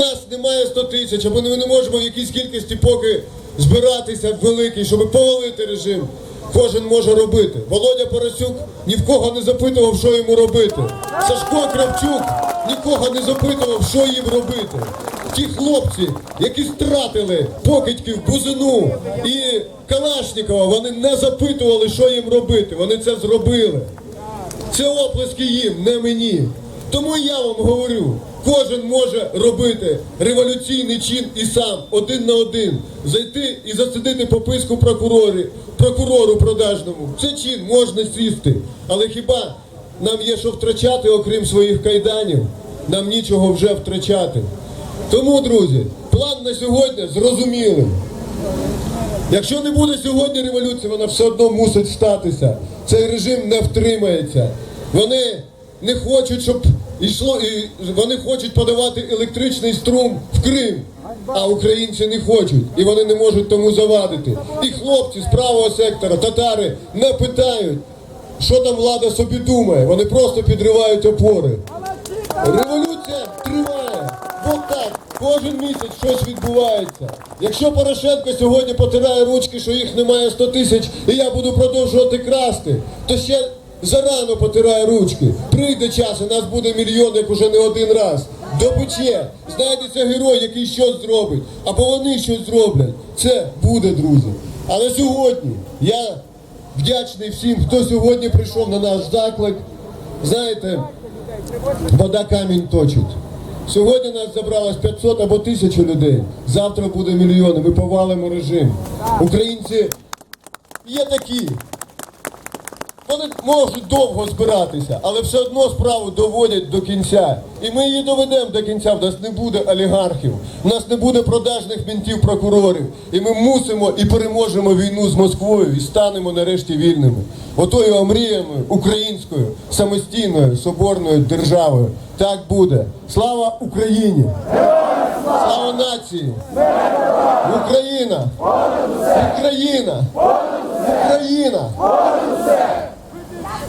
Нас немає 100 тисяч, або ми не можемо в якійсь кількості поки збиратися в великій, щоб повалити режим. Кожен може робити. Володя Поросюк ні в кого не запитував, що йому робити. Сашко Кравчук нікого не запитував, що їм робити. Ті хлопці, які стратили покидьків Бузину і Калашникова, вони не запитували, що їм робити. Вони це зробили. Це оплески їм, не мені. Тому я вам говорю, кожен може робити революційний чин і сам, один на один, зайти і засадити пописку прокурорі, прокурору продажному. Це чин можна сісти. Але хіба нам є що втрачати, окрім своїх кайданів? Нам нічого вже втрачати. Тому, друзі, план на сьогодні зрозумілий. Якщо не буде сьогодні революції, вона все одно мусить статися. Цей режим не втримається. Вони не хочуть, щоб йшло, і вони хочуть подавати електричний струм в Крим, а українці не хочуть, і вони не можуть тому завадити. І хлопці з правого сектора, татари, не питають, що там влада собі думає. Вони просто підривають опори. Революція триває. Бо так, кожен місяць щось відбувається. Якщо Порошенко сьогодні потирає ручки, що їх немає 100 тисяч, і я буду продовжувати красти, то ще зарано потирає ручки. Прийде час, і нас буде мільйон, як уже не один раз. Допече, знайдеться герой, який щось зробить, або вони щось зроблять. Це буде, друзі. Але сьогодні я вдячний всім, хто сьогодні прийшов на наш заклик. Знаєте, вода камінь точить. Сьогодні нас забралось 500 або 1000 людей. Завтра буде мільйони. Ми повалимо режим. Українці є такі. Вони можуть довго збиратися, але все одно справу доводять до кінця. І ми її доведемо до кінця. В нас не буде олігархів, в нас не буде продажних мінтів прокурорів. І ми мусимо і переможемо війну з Москвою і станемо нарешті вільними. Отою омріями українською, самостійною, соборною державою. Так буде. Слава Україні! Слава нації! Україна! Україна! Україна!